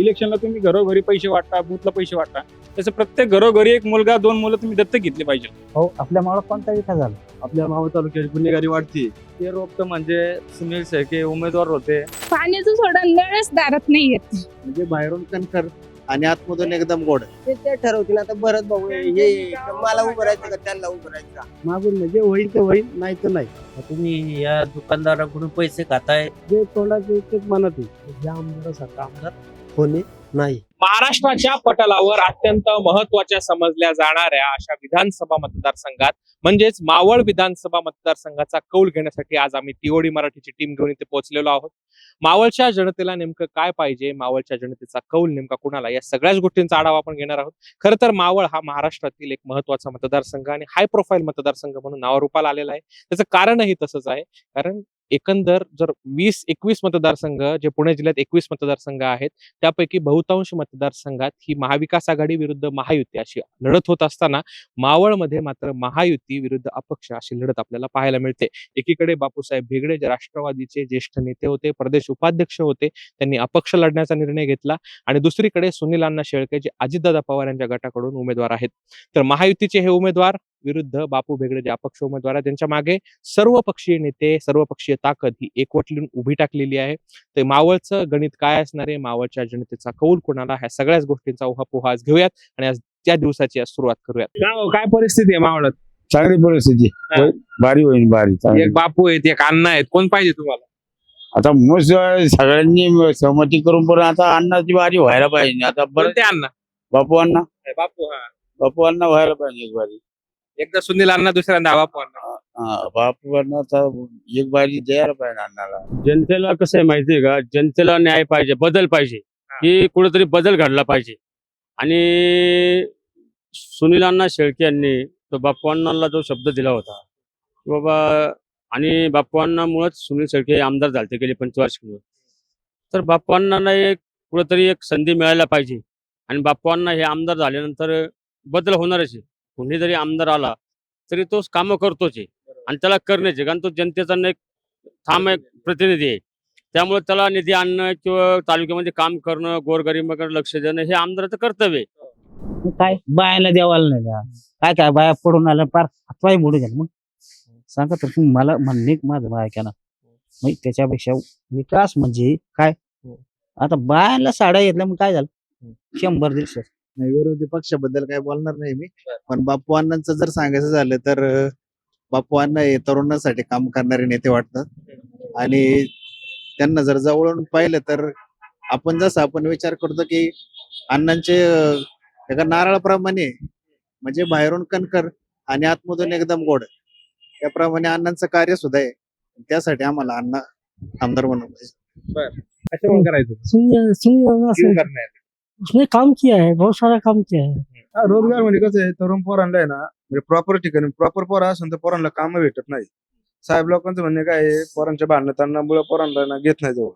इलेक्शनला तुम्ही घरोघरी पैसे वाटा बूथला पैसे वाटा तसं प्रत्येक घरोघरी एक मुलगा दोन मुलं तुम्ही दत्तक घेतली पाहिजे. हो आपल्या मावळात कोणता विकास झाला? आपल्या मावळ तालुक्याची गुन्हेगारी वाढती. ते रोपट म्हणजे सुनील शेळके उमेदवार होते. पाण्याचं सोडा नळच दारात नाही येत. म्हणजे बाहेरून कणकर आणि आतमधून एकदम गोड. ते ते ठरवतील. आता भरत भाऊ हे मला उभं राहायचं का त्यांना उभं राहायचं का? मागून म्हणजे होईल तर होईल नाही तर नाही. तुम्ही या दुकानदाराकडून पैसे खाताय. जे तोंडाचे तेच म्हणत आहे. ज्या आमदारासारखा आमदार. होणे नाही. महाराष्ट्राच्या पटलावर अत्यंत महत्त्वाच्या समजल्या जाणाऱ्या अशा विधानसभा मतदारसंघात म्हणजेच मावळ विधानसभा मतदारसंघाचा कौल घेण्यासाठी आज आम्ही टीओडी मराठीची टीम घेऊन इथे पोहोचलेलो आहोत. मावळच्या जनतेला नेमकं काय पाहिजे? मावळच्या जनतेचा कौल नेमका कुणाला? या सगळ्याच गोष्टींचा आढावा आपण घेणार आहोत. खरं तर मावळ हा महाराष्ट्रातील एक महत्त्वाचा मतदारसंघ आणि हाय प्रोफाईल मतदारसंघ म्हणून नावारूपाला आलेला आहे. त्याचं कारणही तसंच आहे. कारण एकंदर जर वीस एकवीस मतदारसंघ जे पुणे जिल्ह्यात एकवीस मतदारसंघ आहेत त्यापैकी बहुतांश मतदारसंघात ही महाविकास आघाडी विरुद्ध महायुती अशी लढत होत असताना मावळमध्ये मात्र महायुती विरुद्ध अपक्ष अशी लढत आपल्याला पाहायला मिळते. एकीकडे बापूसाहेब भेगडे जे राष्ट्रवादीचे ज्येष्ठ नेते होते प्रदेश उपाध्यक्ष होते त्यांनी अपक्ष लढण्याचा निर्णय घेतला आणि दुसरीकडे सुनील अण्णा शेळके जे अजितदादा पवार यांच्या गटाकडून उमेदवार आहेत. तर महायुतीचे हे उमेदवार विरुद्ध बापू भेगडे जे अपक्ष उमेदवार आहेत त्यांच्या मागे सर्व पक्षीय नेते सर्व पक्षीय ताकद ही एकवटली उभी टाकलेली आहे. ते मावळचं गणित काय असणार आहे? मावळच्या जनतेचा कौल कोणाला? ह्या सगळ्याच गोष्टींचा उहापोहा आज घेऊयात आणि आज त्या दिवसाची आज सुरुवात करूयात. काय हो, काय परिस्थिती आहे मावळात? चांगली परिस्थिती. हा. भारी होईल भारी. एक बापू आहेत एक अण्णा आहेत. कोण पाहिजे तुम्हाला? आता मस्त सगळ्यांनी सहमती करून पण आता अन्नाची बारी व्हायला पाहिजे. आता बरं. कोणते अण्णा? बापू अण्णा? बापू हा. बापू अण्णा व्हायला पाहिजे एक बारी एकदा सुनील अण्णा दुसऱ्यांदा बापू अण्णा हा, बापू अण्णा आता एक बारी द्यायला पाहिजे अण्णाला. जनतेला कसं आहे माहितीये का? जनतेला न्याय पाहिजे बदल पाहिजे. की कुठेतरी बदल घडला पाहिजे. आणि सुनील अण्णा शेळके यांनी तो बाप्पू अण्णांना जो शब्द दिला होता की बाबा आणि बाप्पू अण्णामुळेच सुनील शेळके हे आमदार झाले गेले पंचवार्षिक तर बाप्पू अण्णांना एक कुठेतरी एक संधी मिळायला पाहिजे. आणि बाप्पू अण्णा हे आमदार झाल्यानंतर बदल होणारच आहे. कोणी जरी आमदार आला तरी तो कामं करतोच आहे. आणि त्याला करण्याचे कारण तो जनतेचा एक ठाम एक प्रतिनिधी आहे. त्यामुळे त्याला निधी आणणं किंवा तालुक्यामध्ये काम करणं गोरगरिबाकडे लक्ष देणं हे आमदाराचं कर्तव्य आहे. काय? बायाला द्यावाला नाही द्या काय काय? बाया पडून आल्या पार हातपाय मोडू घ्या मग. सांगा तर तुम्ही मला म्हणणे माझं बाय ना. मग त्याच्यापेक्षा विकास म्हणजे काय? आता बायाला साड्या घेतल्या मग काय झालं? शंभर दीडशे नाही विरोधी पक्षाबद्दल काय बोलणार नाही मी. पण बापू अण्णांचं जर सांगायचं झालं तर अं, बापू अण्णा हे तरुणांसाठी काम करणारे नेते वाटतात. आणि त्यांना जर जवळून पाहिलं तर आपण जसं आपण विचार करतो की अण्णांचे अं, एका नारळाप्रमाणे म्हणजे बाहेरून कणकर आणि आतमधून एकदम गोड त्याप्रमाणे अण्णांचं कार्य सुद्धा आहे. त्यासाठी आम्हाला अण्णा आमदार बनवलं पाहिजे. करायचं? करना है उसने काम किया है बहुत सारा काम किया है। हा, रोजगार म्हणजे कसं आहे तरुण पोरांना आहे ना म्हणजे प्रॉपर ठिकाणी प्रॉपर पोरं असून तर पोरांना काम भेटत नाही. साहेब लोकांचं म्हणणे काय आहे पोरांच्या भांडणामुळे पोरांना ना घेत नाही जवळ.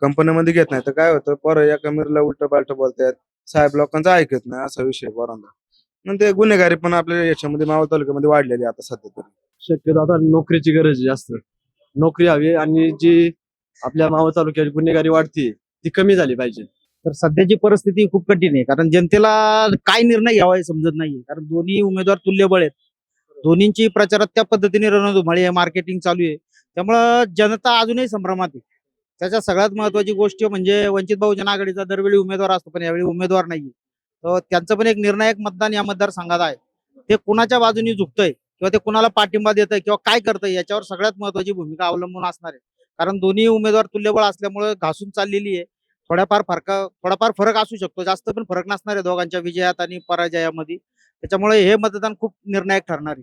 कंपनीमध्ये घेत नाही तर काय होतं पोरं एका मिरला उलट पालट बोलतात साहेब लोकांचं ऐकत नाही असा विषय आहे पोरांना. नंतर ते गुन्हेगारी पण आपल्या याच्यामध्ये मावळ तालुक्यामध्ये वाढलेली आहे आता सध्या तरी. शक्यतो आता नोकरीची गरज आहे जास्त. नोकरी हवी आणि जी आपल्या मावळ तालुक्यात गुन्हेगारी वाढती ती कमी झाली पाहिजे. तर सध्याची परिस्थिती खूप कठीण आहे. कारण जनतेला काय निर्णय घ्यावा हे समजत नाहीये. कारण दोन्ही उमेदवार तुल्यबळ आहेत. दोन्हींची प्रचारात त्या पद्धतीने रणधुमाळी आहे. मार्केटिंग चालू आहे. त्यामुळं जनता अजूनही संभ्रमात आहे. त्याच्या सगळ्यात महत्वाची गोष्ट म्हणजे वंचित बहुजन आघाडीचा दरवेळी उमेदवार असतो पण यावेळी उमेदवार नाहीये. तर त्यांचं पण एक निर्णायक मतदान या मतदारसंघात आहे. ते कुणाच्या बाजूनी झुकतंय किंवा ते कुणाला पाठिंबा देतंय किंवा काय करतंय याच्यावर सगळ्यात महत्वाची भूमिका अवलंबून असणार आहे. कारण दोन्ही उमेदवार तुल्यबळ असल्यामुळे घासून चाललेली आहे. थोड्याफार फरक थोडाफार फरक असू शकतो. जास्त पण फरक नसणार आहे दोघांच्या विजयात आणि पराजयामध्ये. त्याच्यामुळे हे मतदान खूप निर्णायक ठरणार आहे.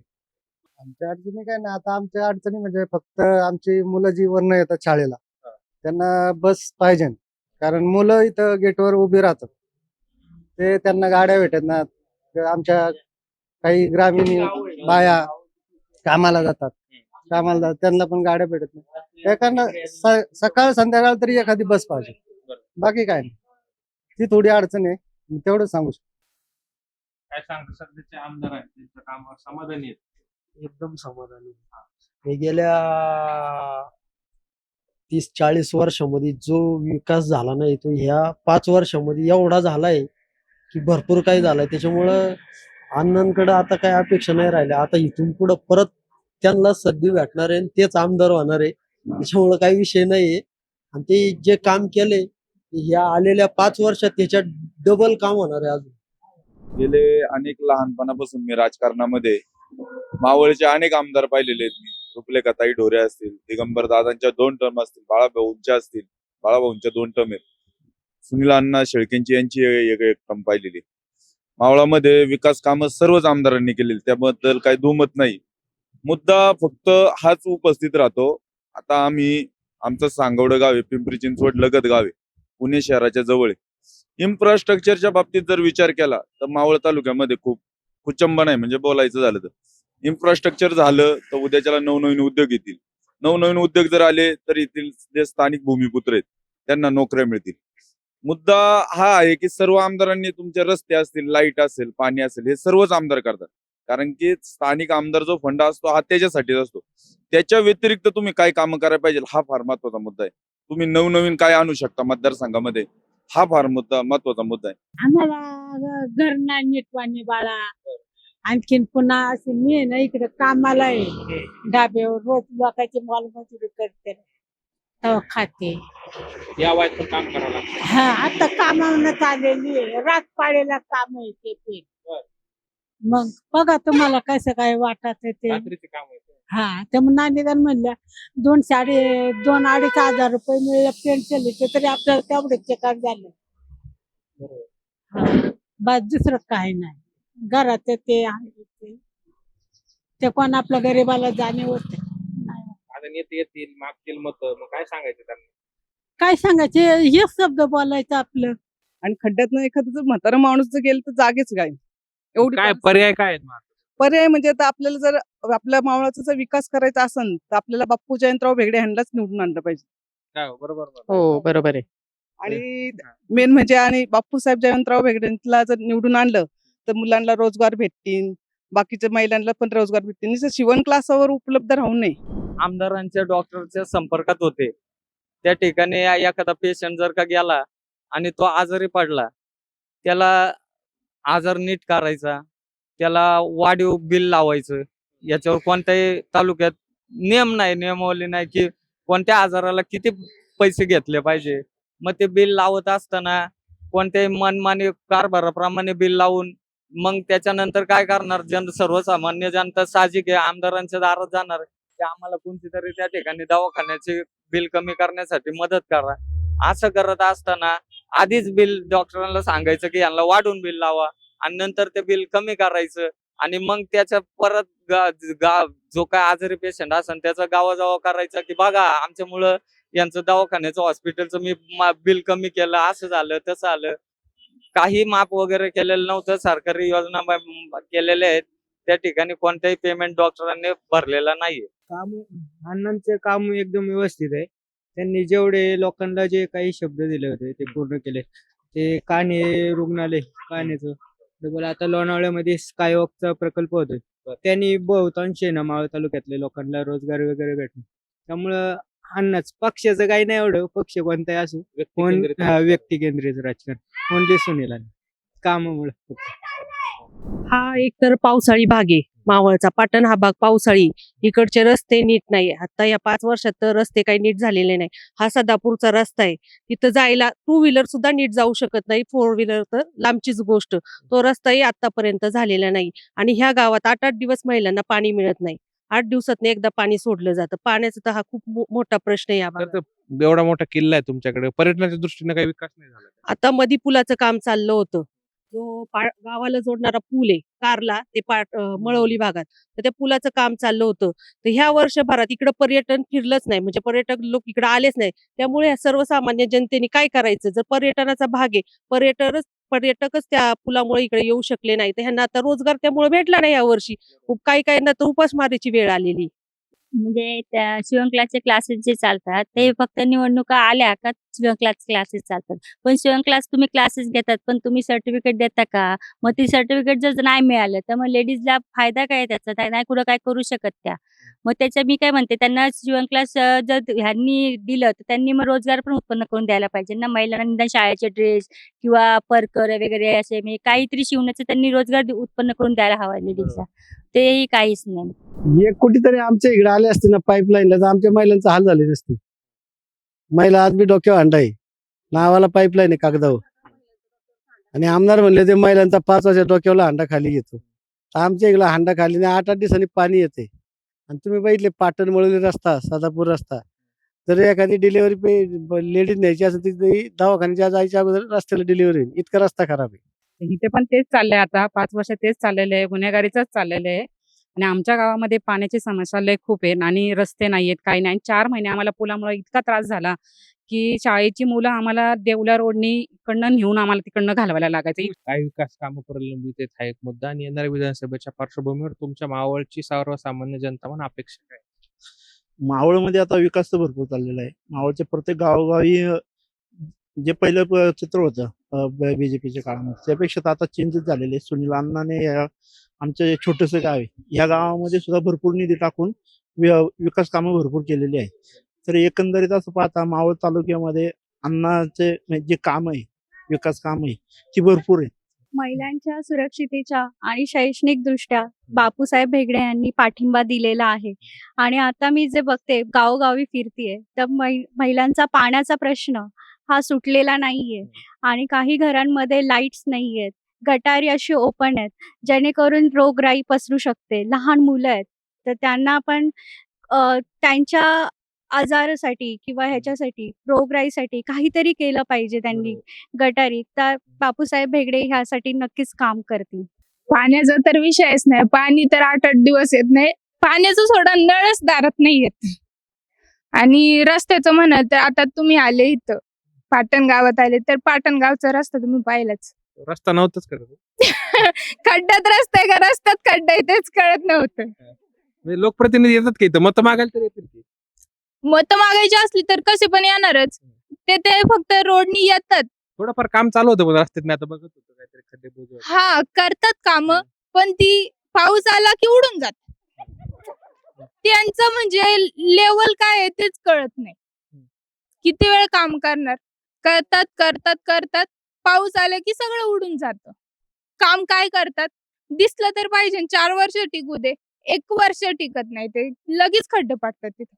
आमच्या अडचणी काय ना आता आमच्या अडचणी म्हणजे फक्त आमची मुलं जी वरनं येतात शाळेला. त्यांना बस पाहिजे. कारण मुलं इथं गेटवर उभी राहतात. ते त्यांना गाड्या भेटत ना आमच्या काही ग्रामीण बाया कामाला जातात. कामाला जातात. त्यांना पण गाड्या भेटत नाही एखादा सकाळ संध्याकाळ तरी एखादी बस पाहिजे. बाकी काय नाही. ती थोडी अडचण आहे. मी तेवढंच सांगू शकतो. काय सांगतो सध्याचे आमदार आहेत? त्यांचं काम समाधानी आहेत. एकदम समाधानी हे गेल्या तीस चाळीस वर्षामध्ये जो विकास झाला नाही तो ह्या पाच वर्षामध्ये एवढा झालाय की भरपूर काही झालाय. त्याच्यामुळं अण्णांकडे आता काही अपेक्षा नाही राहिल्या. आता इथून पुढं परत त्यांना संधी भेटणार आहे आणि तेच आमदार होणार आहे. त्याच्यामुळं काही विषय नाहीये. आणि ते जे काम केले ह्या आलेल्या पाच वर्षात त्याच्यात डबल काम होणार आहे अजून. गेले अनेक लहानपणापासून मी राजकारणामध्ये मावळचे अनेक आमदार पाहिलेले आहेत मी. रुपलेखाताई ढोरे असतील दिगंबर दादांच्या दोन टर्म असतील बाळाभाऊंच्या असतील बाळाभाऊंच्या दोन टर्म आहेत. सुनील अण्णा शेळकेंची यांची एक एक टर्म पाहिलेली. मावळामध्ये विकास कामं सर्वच आमदारांनी केलेली त्याबद्दल काही दुमत नाही. मुद्दा फक्त हाच उपस्थित राहतो. आता आम्ही आमचं सांगवडं गाव आहे पिंपरी चिंचवड लगत गाव आहे. पुणे शहराच्या जवळ आहे. इन्फ्रास्ट्रक्चरच्या बाबतीत जर विचार केला तर मावळ तालुक्यामध्ये खूप कुचंबन आहे म्हणजे बोलायचं झालं तर. इन्फ्रास्ट्रक्चर झालं तर उद्याच्याला नवनवीन उद्योग येतील. नवनवीन उद्योग जर आले तर येथील जे स्थानिक भूमिपुत्र आहेत त्यांना नोकऱ्या मिळतील. मुद्दा हा आहे की सर्व आमदारांनी तुमचे रस्ते असतील लाइट असेल पाणी असेल हे सर्वच आमदार करतात. कारण की स्थानिक आमदार जो फंड असतो हा त्याच्यासाठीच असतो. त्याच्या व्यतिरिक्त तुम्ही काय कामं करायला पाहिजे हा फार महत्त्वाचा मुद्दा आहे. तुम्ही नवनवीन काय आणू शकता मतदारसंघामध्ये? हा फार मुद्दा महत्त्वाचा मुद्दा आहे. आम्हाला घर नाही नीट पाणी बाळा. आणखीन पुन्हा असे मी आहे ना इकडे कामाला आहे. डाब्यावर रोज लोकांची मालमजुरी करते. खाते. या वयात पण काम करावं लागतं. हा आता कामावरच आलेली आहे. रात पाळीला काम आहे ते. मग बघा तुम्हाला कसं काय वाटत ते. रात्रीचे काम आहे. हा ते मग नानीदान म्हणल्या दोन साडे दोन अडीच हजार रुपये मिळले पेन्शन तरी आपल्याला तेवढेच चेकार झालं. हा बस दुसरं काही नाही. घरात ते आहे ते. ते कोण आपल्या गरीबाला जाणीव होते नाही. आता नेते येतील मागतील मत मग काय सांगायचं त्यांना? काय सांगायचे? हेच शब्द बोलायचं आपलं. आणि खड्ड्यातनं एखादं जर म्हातारा माणूस जर गेलं तर जागेच काय एवढी काय परिस्थिती- पर्याय काय आहेत मग? पर्याय म्हणजे आता आपल्याला जर आपल्या मावळाचा जर विकास करायचा असेल तर आपल्याला बाप्पू जयंतराव भेगडे ह्यांनाच निवडून आणलं पाहिजे. काय हो, बरोबर बरोबर. हो बरोबर आहे. आणि मेन म्हणजे आणि बाप्पू साहेब जयवंतराव भेगडेंना जर निवडून आणलं तर मुलांना रोजगार भेटतील बाकीच्या महिलांना पण रोजगार भेटतील. नुसतं शिवण क्लासावर उपलब्ध राहू नये. आमदारांच्या डॉक्टरच्या संपर्कात होते. त्या ठिकाणी एखादा पेशंट जर का गेला आणि तो आजारी पडला त्याला आजार नीट करायचा त्याला वाढीव बिल लावायचं. याच्यावर कोणत्याही तालुक्यात नियम नाही नियमावली नाही की कोणत्या आजाराला किती पैसे घेतले पाहिजे. मग ते बिल लावत असताना कोणत्याही मनमानी कारभाराप्रमाणे बिल लावून मग त्याच्यानंतर काय करणार? जन सर्वसामान्य जनता साहजिक आहे आमदारांच्या दारात जाणार की आम्हाला कोणती तरी त्या ठिकाणी दवाखान्याचे बिल कमी करण्यासाठी मदत करा. असं करत असताना आधीच बिल डॉक्टरांना सांगायचं की यांना वाढून बिल लावा. आणि नंतर ते बिल कमी करायचं आणि मग त्याच्या परत गा- गा- जो काय आजारी पेशंट असेल त्याचा गावाजावा करायचा की बघा आमच्यामुळं यांचं दवाखान्याचं हॉस्पिटलचं मी बिल कमी केलं असं झालं तसं आलं. काही माप वगैरे केलेलं नव्हतं सरकारी योजना केलेले केलेल्या आहेत. त्या ठिकाणी कोणत्याही पेमेंट डॉक्टरांनी भरलेला नाहीये. काम अण्णांचे काम एकदम व्यवस्थित आहे. त्यांनी जेवढे लोकांना जे काही शब्द दिले होते ते पूर्ण केले. ते काने रुग्णालय कानेचं. डबल आता लोणावळ्यामध्ये स्कायवॉकचा प्रकल्प होतोय. त्यांनी बहुतांश ना मावळ तालुक्यातल्या लोकांना रोजगार वगैरे भेटले. त्यामुळं अण्णाच पक्षाचं काही नाही एवढं पक्ष कोणताही असो. कोण हा, व्यक्ती केंद्रित राजकारण. कोण दिसून येईल कामामुळे हा एक तर पावसाळी भाग आहे. मावळचा पाटण हा भाग पावसाळी. इकडचे रस्ते नीट नाही आता या पाच वर्षात तर रस्ते काही नीट झालेले नाही. हा सदापूरचा रस्ता आहे. तिथं जायला टू व्हीलर सुद्धा नीट जाऊ शकत नाही. फोर व्हीलर तर लांबचीच गोष्ट. तो रस्ताही आतापर्यंत झालेला नाही. आणि ह्या गावात आठ आठ दिवस महिलांना पाणी मिळत नाही. आठ दिवसात एकदा पाणी सोडलं जातं. पाण्याचा तर हा खूप मोठा प्रश्न आहे या एवढा मोठा किल्ला आहे तुमच्याकडे. पर्यटनाच्या दृष्टीने काही विकास नाही झाला आता मधी पुलाचं काम चाललं होतं. जो गावाला जोडणारा पूल आहे कारला ते पाट मळवली भागात. तर त्या पुलाचं काम चाललं होतं. तर ह्या वर्षभरात इकडं पर्यटन फिरलंच नाही. म्हणजे पर्यटक लोक इकडे आलेच नाही त्यामुळे सर्वसामान्य जनतेने काय करायचं? जर पर्यटनाचा भाग आहे पर्यटनच पर्यटकच त्या पुलामुळे इकडे येऊ शकले नाही तर ह्यांना आता रोजगार त्यामुळे भेटला नाही या वर्षी. खूप काही काहींना तर उपासमारीची वेळ आलेली. म्हणजे त्या शिवण क्लासचे क्लासेस जे चालतात ते फक्त निवडणुका आल्या का शिवण क्लास क्लासेस चालतात. पण शिवण क्लास तुम्ही क्लासेस घेतात पण तुम्ही सर्टिफिकेट देता का? मग ती सर्टिफिकेट जर नाही मिळालं तर मग लेडीजला फायदा काय त्याचा? त्या नाही कुठं काय करू शकत त्या? मग त्याच्या मी काय म्हणते त्यांना शिवण क्लास जर ह्यांनी दिलं तर त्यांनी मग रोजगार पण उत्पन्न करून द्यायला पाहिजे ना. महिलांना शाळेचे ड्रेस किंवा परकर वगैरे असे म्हणजे काहीतरी शिवण्याचं त्यांनी रोजगार उत्पन्न करून द्यायला हवा लेडीजला तेही काहीच नाही. एक कुठेतरी आमच्या इकडे आले असते ना पाईपलाईनला तर आमच्या महिलांचा हाल झाले नसते महिला आज बी डोक्यावर अंडा नावाला पाईपलाईन आहे कागदावर. आणि आमदार म्हणले ते महिलांचा पाच वर्षात डोक्याला हांडा खाली येतो. तर आमच्या इकडे हांडा खाली नाही आठ आठ दिवसांनी पाणी येते आणि तुम्ही बघितले पाटण मळवली रस्ता सदापूर रस्ता. जर एखादी डिलिव्हरी पे लेडीज न्यायची असेल तिथे दवाखान्याच्या जायच्या अगोदर रस्त्याला डिलिव्हरी होईल. इतका रस्ता खराब आहे. इथे पण तेच चाललंय आता. पाच वर्ष तेच चाललेलं आहे. गुन्हेगारीचंच चाललेलं आहे. आणि आमच्या गावामध्ये पाण्याची समस्या लय खूप आहे आणि रस्ते नाहीयेत काही नाही. आणि चार महिने आम्हाला पुलामुळे इतका त्रास झाला की शाळेची मुलं आम्हाला देवल्या रोडनी इकडनं नेऊन आम्हाला तिकडनं घालवायला लागायचं. काय विकास कामं प्रलंबित आहेत हा एक मुद्दा. आणि येणाऱ्या विधानसभेच्या पार्श्वभूमीवर तुमच्या मावळची सर्वसामान्य जनता म्हणून अपेक्षा काय? मावळमध्ये आता विकास तर भरपूर चाललेला आहे. मावळच्या प्रत्येक गावोगावी जे पहिलं चित्र होतं बीजेपीच्या काळामध्ये त्यापेक्षा तर आता चेंजेस झालेले आहे. सुनील अण्णाने या आमचं छोटस गाव आहे या गावामध्ये सुद्धा भरपूर निधी टाकून विकास कामं भरपूर केलेली आहे तर एकंदरीत असं पाहता मावळ तालुक्यामध्ये अन्नाचे म्हणजे जे काम आहे विकास काम आहे ती भरपूर आहे. महिलांच्या सुरक्षितेच्या आणि शैक्षणिक दृष्ट्या बापूसाहेब भेगडे यांनी पाठिंबा दिलेला आहे. आणि आता मी जे बघते गावोगावी फिरतीये तर महिलांचा पाण्याचा प्रश्न हा सुटलेला नाहीये. आणि काही घरांमध्ये लाईट्स नाहीयेत. गटारी अशी ओपन आहेत जेणेकरून रोगराई पसरू शकते. लहान मुलं आहेत तर त्यांना आपण त्यांच्या आजारासाठी किंवा ह्याच्यासाठी रोगराईसाठी काहीतरी केलं पाहिजे त्यांनी गटारी. तर बापूसाहेब भेगडे ह्यासाठी नक्कीच काम करतील. पाण्याचा तर विषयच नाही. पाणी तर आठ आठ दिवस येत नाही. पाण्याचं सोडा नळच दारात नाही येत. आणि रस्त्याचं म्हणाल तर आता तुम्ही आले इथं. पाटण गावात आले तर पाटण गावचा रस्ता तुम्ही पाहिलाच. रस्ता नव्हताच करत खड्ड्यात रस्ता आहे का? रस्त्यात खड्डा आहे तेच कळत नव्हतं. म्हणजे लोकप्रतिनिधी येतात की इथं? मतं मागायला तर येतील की. मत मागायची असली तर कसे पण येणारच. ते ते फक्त रोडनी येतात. थोडंफार काम चालू होतं पण रस्त्यात मी आता बघत होतो काहीतरी खड्डे बुजवत. हा करतात काम पण ती पाऊस आला की उडून जात त्यांचं म्हणजे लेवल काय आहे तेच कळत नाही. किती वेळ काम करणार? करतात करतात करतात पाऊस आला की सगळं उडून जात. काम काय करतात? दिसलं तर पाहिजे चार वर्ष टिकू दे एक वर्ष टिकत नाही ते लगेच खड्डे पाडतात तिथे.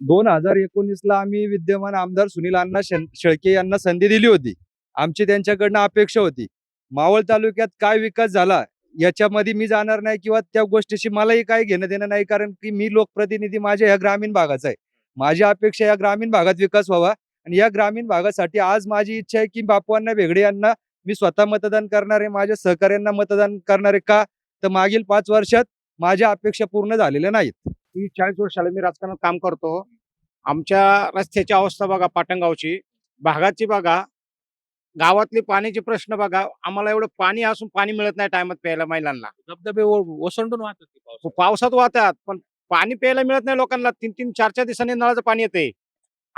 दोन हजार एकोणीस ला आम्ही विद्यमान आमदार सुनील अण्णा शें- शेळके यांना संधी दिली होती. आमची त्यांच्याकडनं अपेक्षा होती. मावळ तालुक्यात काय विकास झाला याच्यामध्ये मी जाणार नाही किंवा त्या गोष्टीशी मलाही काय घेणं देणं नाही कारण की मी लोकप्रतिनिधी माझ्या ह्या ग्रामीण भागाचा आहे. माझी अपेक्षा या ग्रामीण भागात विकास व्हावा आणि या ग्रामीण भागासाठी आज माझी इच्छा आहे की बापूअण्णा भेगडे यांना मी स्वतः मतदान करणार आहे माझ्या सहकार्यांना मतदान करणार आहे का? तर मागील पाच वर्षात माझ्या अपेक्षा पूर्ण झालेल्या नाहीत. तीस चाळीस वर्षाला मी राजकारणात काम करतो. आमच्या रस्त्याची अवस्था बघा पाटणगावची. भागाची बघा. गावातली पाण्याचे प्रश्न बघा. आम्हाला एवढं पाणी असून पाणी मिळत नाही टायमात प्यायला महिलांना. धबधबे ओसंडून वाहत होते पावसात. पावसात वाहतात पण पाणी प्यायला मिळत नाही लोकांना. तीन तीन चार चार दिवसांनी नळाचं पाणी येते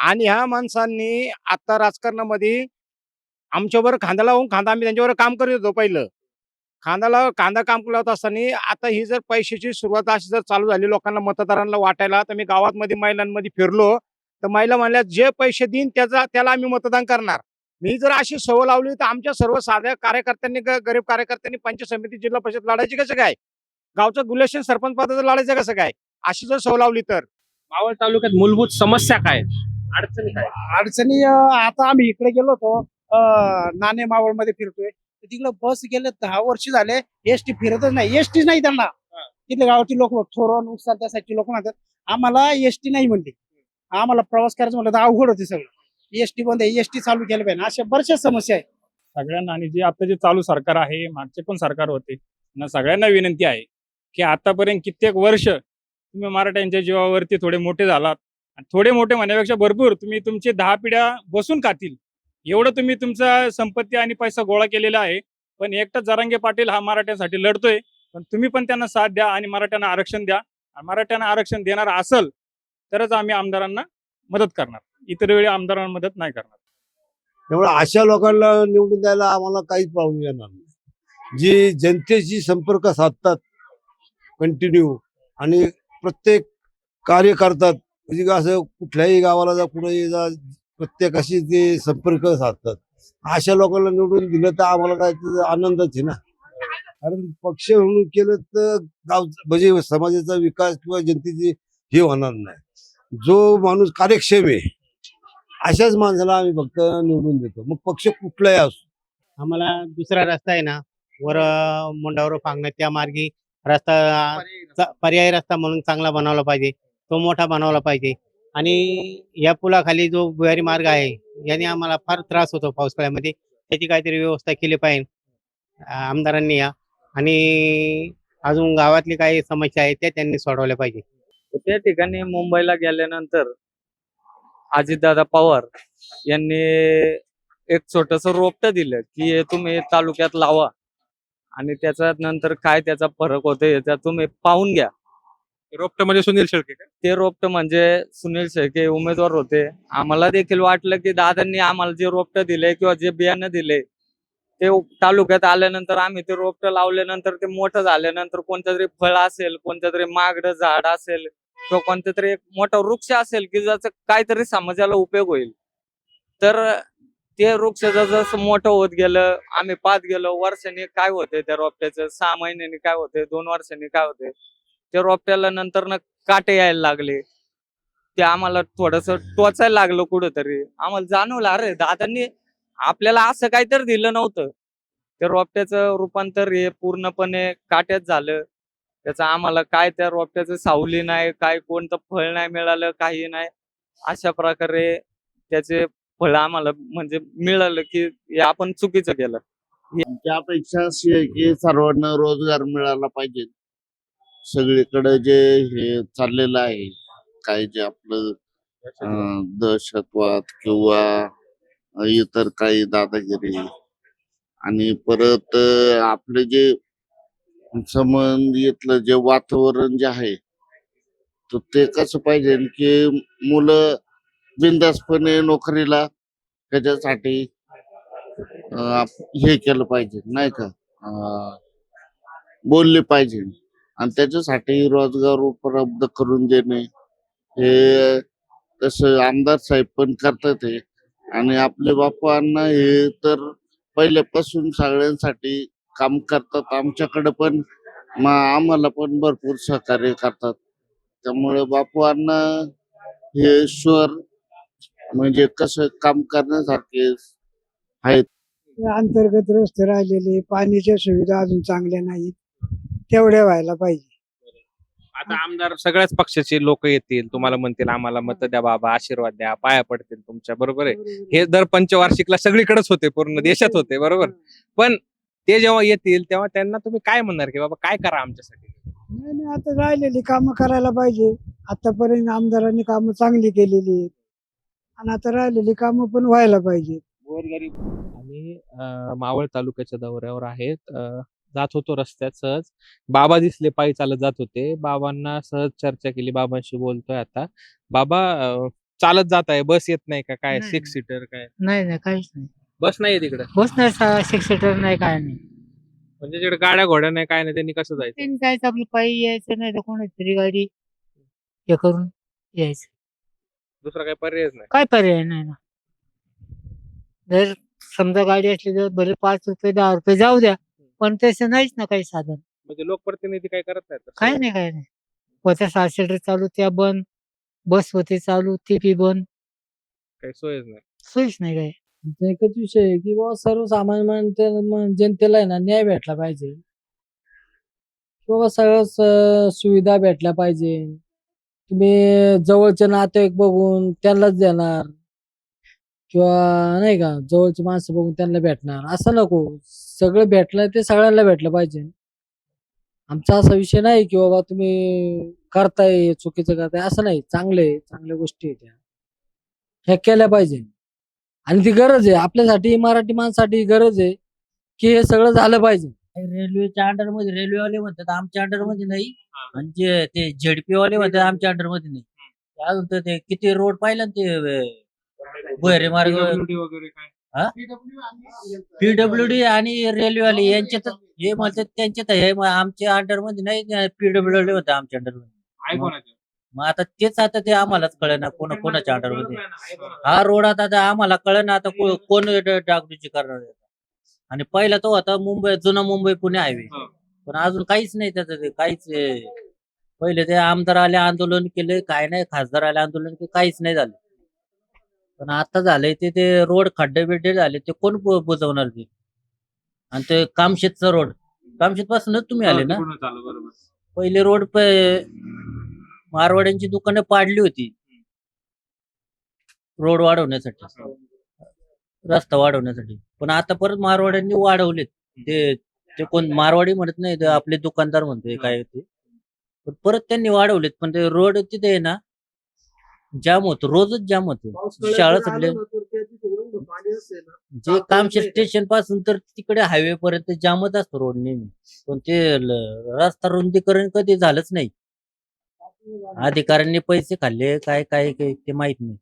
आणि ह्या माणसांनी आता राजकारणामध्ये आमच्यावर खांदा लावून खांदा आम्ही त्यांच्यावर काम करत होतो पहिलं. खांदाला कांदा काम लावत असताना आता ही जर पैशाची सुरुवात अशी जर चालू झाली लोकांना मतदारांना वाटायला तर मी गावातमध्ये महिलांमध्ये फिरलो तर महिला म्हणल्या जे पैसे देईन त्याचा त्याला आम्ही मतदान करणार. मी जर अशी सवय लावली तर आमच्या सर्व साध्या कार्यकर्त्यांनी गरीब कार्यकर्त्यांनी पंचायत समिती जिल्हा परिषद लढायची कसं काय? गावचं गुलेशन सरपंच पदाचं लढायचं कसं काय? अशी जर सवय लावली तर. मावळ तालुक्यात मूलभूत समस्या काय? अडचणी काय अडचणी आता आम्ही इकडे गेलो होतो नाणे मावळमध्ये फिरतोय. तर तिकडे बस गेले दहा वर्ष झाले एसटी फिरतच नाही. एसटी नाही त्यांना. तिथले गावची लोक थोरं नुकसान त्यासाठी लोक म्हणतात आम्हाला एसटी नाही म्हणते आम्हाला प्रवास करायचं म्हटलं तर अवघड होते सगळं. एसटी बंद आहे एसटी चालू केलं पाहिजे. अशा बऱ्याचशा समस्या आहेत. सगळ्यांना आणि जे आता जे चालू सरकार आहे मागचे पण सरकार होते ना सगळ्यांना विनंती आहे की आतापर्यंत कित्येक वर्ष तुम्ही मराठ्यांच्या जीवावरती थोडे मोठे झालात. थोडे मोठे म्हणण्यापेक्षा भरपूर तुम्ही तुमचे दहा पिढ्या बसून खातील. एवढं तुम्ही तुमचा संपत्ती आणि पैसा गोळा केलेला आहे. पण एकटा जरांगे पाटील हा मराठ्यांसाठी लढतोय. पण तुम्ही पण त्यांना साथ द्या आणि मराठ्यांना आरक्षण द्या. आणि मराठ्यांना आरक्षण देणार असल तरच आम्ही आमदारांना मदत करणार. इतर वेळी आमदारांना मदत नाही करणार. त्यामुळे अशा लोकांना निवडून द्यायला आम्हाला काहीच पाहून येणार नाही. जी जनतेशी संपर्क साधतात कंटिन्यू आणि प्रत्येक कार्य करतात म्हणजे का असं कुठल्याही गावाला जा कुठेही जा प्रत्येकाशी ते संपर्क साधतात. अशा लोकांना निवडून दिलं तर आम्हाला काय आनंदच आहे ना. कारण पक्ष म्हणून केलं तर गाव म्हणजे समाजाचा विकास किंवा जनतेची हे होणार नाही. जो माणूस कार्यक्षम आहे अशाच माणसाला आम्ही फक्त निवडून देतो. मग पक्ष कुठलाही असो. आम्हाला दुसरा रस्ता आहे ना वर मुंडावर फांगण्यात त्या मार्गी रस्ता पर्यायी रस्ता म्हणून चांगला बनवला पाहिजे. तो मोठा बनवला पाहिजे. आणि या पुलाखाली जो भुयारी मार्ग आहे याने आम्हाला फार त्रास होतो पावसाळ्यामध्ये. त्याची काहीतरी व्यवस्था केली पाहिजे आमदारांनी या. आणि अजून गावातली काही समस्या आहेत त्या त्यांनी सोडवल्या पाहिजे. त्या ठिकाणी मुंबईला गेल्यानंतर अजितदादा पवार यांनी एक छोटस रोपट दिलं की हे तुम्ही तालुक्यात लावा. आणि त्याच्या नंतर काय त्याचा फरक होतो त्याचा तुम्ही पाहून घ्या. रोपट म्हणजे सुनील शेळके का? ते रोपट म्हणजे सुनील शेळके उमेदवार होते. आम्हाला देखील वाटलं की दादांनी आम्हाला जे रोपट दिले किंवा जे बियाणं दिले ते तालुक्यात आल्यानंतर आम्ही ते रोपट लावल्यानंतर ते मोठं झाल्यानंतर कोणतं तरी फळ असेल कोणतं तरी मागड झाड असेल किंवा कोणतं तरी एक मोठा वृक्ष असेल की ज्याचा काहीतरी समाजाला उपयोग होईल. तर ते वृक्ष जसं मोठं होत गेलं आम्ही पाहत गेलो वर्षांनी काय होते त्या रोपट्याचं? सहा महिन्यांनी काय होते? दोन वर्षांनी काय होते? त्या रोपट्याला नंतर ना काटे यायला लागले. ते आम्हाला थोडस टोचायला लागलं कुठंतरी. आम्हाला जाणवलं अरे दादांनी आपल्याला असं काहीतरी दिलं नव्हतं. त्या रोपट्याचं रूपांतर हे पूर्णपणे काट्यात झालं. त्याचं आम्हाला काय त्या रोपट्याचं सावली नाही काय कोणतं फळ नाही मिळालं काही नाही. अशा प्रकारे त्याचे फळ आम्हाला म्हणजे मिळालं की हे आपण चुकीचं केलं. आमची अपेक्षा अशी आहे की सर्वांना रोजगार मिळाला पाहिजे. सगळीकडे जे हे चाललेलं आहे काय जे आपलं अं, दहशतवाद किंवा इतर काही दादागिरी आणि परत अं, आपले जे संबंधितलं जे वातावरण जे आहे तर ते कसं पाहिजे? की मुलं बिंदासपणे नोकरीला त्याच्यासाठी अं, आप- हे केलं पाहिजे नाही का? अं, बोलले पाहिजे. आणि त्याच्यासाठी रोजगार उपलब्ध करून देणे. हे तसं आमदार साहेब पण करतात हे. आणि आपले बापांना हे तर पहिल्यापासून सगळ्यांसाठी काम करतात. आमच्याकडे पण आम्हाला पण भरपूर सहकार्य करतात. त्यामुळे बापूंना हे स्वर म्हणजे कसं काम करण्यासारखे आहेत. अंतर्गत रस्ते राहिलेले पाण्याच्या सुविधा अजून चांगल्या नाहीत. तेवढ्या व्हायला पाहिजे. आता आमदार सगळ्याच पक्षाचे लोक येतील तुम्हाला म्हणतील आम्हाला मत द्या बाबा आशीर्वाद द्या पाया पडतील तुमच्या बरोबर आहे? हे दर पंचवार्षिकला सगळीकडेच होते पूर्ण देशात होते बरोबर? पण ते जेव्हा येतील तेव्हा त्यांना तुम्ही काय म्हणणार की बाबा काय करा आमच्यासाठी? नाही नाही, आता राहिलेली कामं करायला पाहिजे. आतापर्यंत आमदारांनी कामं चांगली केलेली आहेत. आणि आता राहिलेली कामं पण व्हायला पाहिजेत. आम्ही अं, मावळ तालुक्याच्या दौऱ्यावर आहेत. अं, जात होतो रस्त्यात सहज. बाबा दिसले पायी चालत जात होते. बाबांना सहज चर्चा केली बाबांशी बोलतोय आता. बाबा अं, चालत जात आहे बस येत नाही का? काय नाही. सिक्स सीटर काय? नाही नाही काहीच नाही. बस नाही तिकडे? बस नाही सिक्स सीटर नाही काय नाही. म्हणजे तिकडे गाड्या घोड्या नाही काय नाही त्यांनी कसं जायचं? त्यांनी जायचं आपलं पायी यायचं नाही तर कोणाची गाडी हे करून यायचं. दुसरा काही पर्यायच नाही. काय पर्याय नाही ना. जर समजा गाडी असली तर भले पाच रुपये दहा रुपये जाऊ द्या. पण तसं नाहीच ना काही साधन. म्हणजे लोकप्रतिनिधी काय करत नाहीत काय नाही काय नाही. होत्या सहा सीटर चालू त्या बंद. बस होते चालू ते बी बंद. काही सोयच नाही. सोयीच नाही काय आमचा एकच विषय आहे की बाबा सर्वसामान्य जनतेला आहे ना न्याय भेटला पाहिजे. बाबा सगळं स- सुविधा भेटल्या पाहिजे. तुम्ही जवळचे नातेवाईक बघून त्यांनाच देणार. किंवा नाही का जवळची माणसं बघून त्यांना भेटणार. असं नको. सगळं भेटलं ते सगळ्यांना भेटलं पाहिजे. आमचा असा विषय नाही की बाबा तुम्ही करताय चुकीचं करताय असं नाही. चांगले चांगल्या गोष्टी आहेत त्या ह्या केल्या पाहिजे. आणि ती गरज आहे. आपल्यासाठी मराठी माणसाठी गरज आहे की हे सगळं झालं पाहिजे. रेल्वेच्या अंडरमध्ये रेल्वेवाले म्हणतात आमच्या अंडरमध्ये नाही आणि जे ते झेडपी वाले म्हणतात आमच्या अंडरमध्ये नाही अजून तर ते किती रोड पाहिलं ना ते भुयारी मार्ग. वगैरे काय? पीडब्ल्यू डी आणि रेल्वेवाले यांच्यात हे म्हणतात त्यांच्यात हे मग आमच्या अंडरमध्ये नाही पीडब्ल्यू डी होतं आमच्या अंडर आहे मग आता तेच आता ते आम्हालाच कळेना कोण कोणाच्या अंडरमध्ये? हा रोड आता आम्हाला कळेना आता कोण डागडुजी करणार. आणि पहिला तो होता मुंबई जुना मुंबई पुणे हायवे पण अजून काहीच नाही त्याचं ते काहीच हे. पहिले ते आमदार आले आंदोलन केले काय नाही खासदार आले आंदोलन केले काहीच नाही झालं. पण आता झालंय ते ते रोड खड्डे बिड्डे झाले ते कोण बु- बुजवणार ते आणि ते कामशेतचा रोड. कामशेत पासूनच तुम्ही आले ना? पूर्ण चालू बरोबर. पहिले रोड मारवाड्यांची दुकानं पाडली होती. रोड वाढवण्यासाठी. रस्ता वाढवण्यासाठी. पण आता परत मारवाड्यांनी वाढवलेत. ते ते कोण मारवाडी म्हणत नाही ते आपले दुकानदार म्हणतोय काय ते. पण परत त्यांनी वाढवलेत. पण ते रोड तिथे आहे ना जाम होतो रोजच जाम होतो शाळा सुटले जे कामशेत स्टेशनपासून तर तिकडे हायवे पर्यंत जामच असतो रोड नेहमी. पण ते रस्ता रुंदीकरण कधी झालंच नाही. अधिकाऱ्यांनी पैसे खाल्ले काय काय ते माहीत नाही.